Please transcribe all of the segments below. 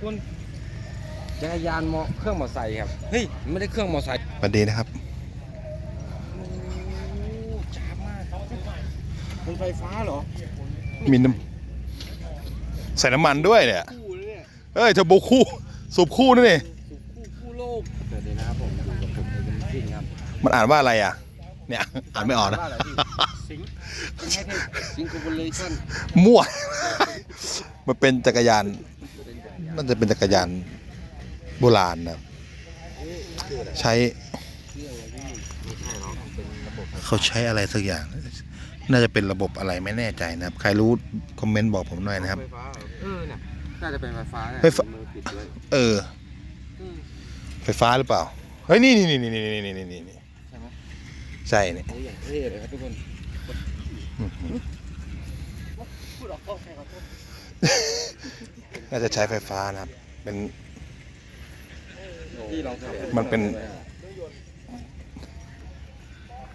คุณจักรยานมอเครื่องมอไซค์ครับเฮ้ยมันไม่ได้เครื่องมอไซค์สวัสดีนะครับ โอ้จ้าบมากมันไฟฟ้าเหรอมีน้ำใส่น้ำมันด้วยเนี่ย คู่เลยเนี่ยเอ้ยเทอร์โบคู่ สูบคู่นี่นี่สุคู่คู่โลกเดี๋ยวนะครับผมอยู่กับผมในจริงครับมันอ่านว่าอะไรอะ เนี่ย อ่านไม่ออกนะ ว่าอะไรพี่สิงสิงให้เทสิงคอร์ปอเรชั่นมั่ว มันเป็นจักรยาน มันจะเป็นจักรยานโบราณนะครับใช้เครื่องอะไรพี่ไม่ใช่หรอกมันเป็นระบบไฟฟ้าเขาใช้อะไรสักอย่าง น่าจะเป็นระบบอะไรไม่แน่ใจนะครับ ใครรู้คอมเมนต์บอกผมหน่อยนะครับ ไฟฟ้าเหรอเออเนี่ยน่าจะเป็นไฟฟ้าเนี่ยไฟฟ้า มือปิดด้วยเออ อืม ไฟฟ้าหรือเปล่า เฮ้ยนี่นี่นี่นี่นี่นี่นี่นี่นี่ใช่ไหม ใช่เนี่ย โอ้ยอย่างเท่เลยครับทุกคนพูดออกก็แค่ขอโทษ น่าจะใช้ไฟฟ้านะครับ เป็นพี่ลองขับมันเป็น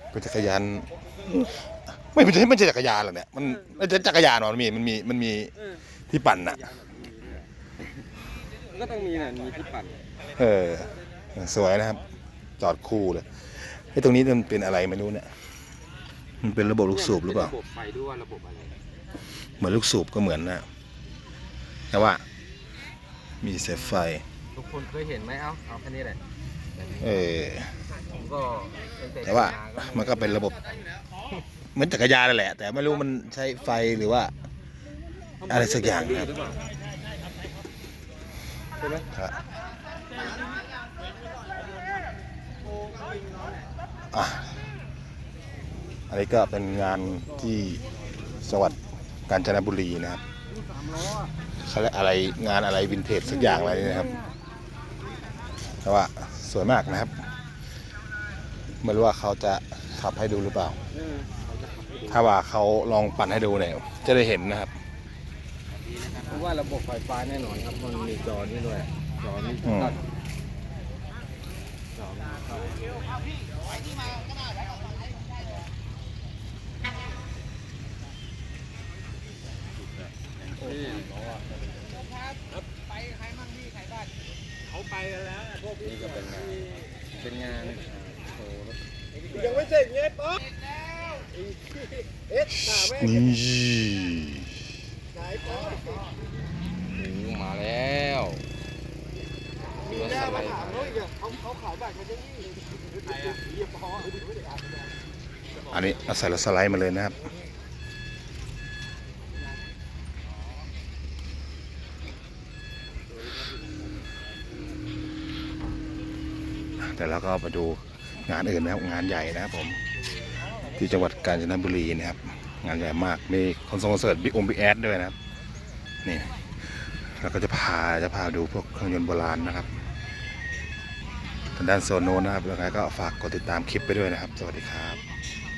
เป็นจักรยานไม่ใช่ไม่ใช่จักรยานหรอกเนี่ย มันมันจะจักรยานเหรอมันมี มันมี มันมีเออที่ปั่นอะมันก็ต้องมีน่ะมีที่ปั่น เออ สวยนะครับ จอดคู่เลยไอ้ตรงนี้มันเป็นอะไรไม่รู้เนี่ย มันเป็นระบบลูกสูบหรือเปล่า ระบบไฟด้วยว่าระบบอะไร เหมือนลูกสูบก็เหมือนนะ แต่ว่า มีเสายไฟ ทุกคนเคยเห็นไหมเอ้าเอาแค่นี้แหละเออ ผมก็ตั้งแต่ว่ามันก็เป็นระบบเหมือนจักรยานนั่นแหละ แต่ไม่รู้มันใช้ไฟหรือว่า อะไรสักอย่างครับใช่ไหมครับอะอันนี้ก็เป็นงานที่จังหวัด กาญจนบุรีนะครับเขาเรียกอะไรงานอะไรวินเทจสักอย่างอะไรนี่นะครับ แต่ว่าสวยมากนะครับไม่รู้ว่าเขาจะขับให้ดูหรือเปล่าเออเขาจะขับให้ดูถ้าว่าเขาลองปั่นให้ดูเนี่ยจะได้เห็นนะครับเพราะว่าระบบไฟฟ้าแน่นอนครับมันมีจอนี่ด้วยจอนี่อืมตัดจอ พี่ครับไปใครมั่งพี่ใครบ้านเขาไปกันแล้วพวกพี่ก็เป็นงานเป็นงานโชว์ยังไม่เสร็จไงป๊อปเอ๊ะถามแม่ไหนป๊อปมาแล้วมีแม่มาถามเขาอีกเขาเขาขายบัตรกันจะยี่ใครอะเยี่ยมพออันนี้ใส่ละสไลด์มาเลยนะครับ แต่เราก็ไปดูงานอื่นนะครับงานใหญ่นะครับผม ที่จังหวัดกาญจนบุรีนะครับ งานใหญ่มากมีคอนเสิร์ตบิ๊กอมบิ๊กแอดด้วยนะครับนี่เราก็จะพาจะพาดูพวกเครื่องยนต์โบราณนะครับทางด้านโซนโนนนะครับแล้วก็ฝากกดติดตามคลิปไปด้วยนะครับ สวัสดีครับ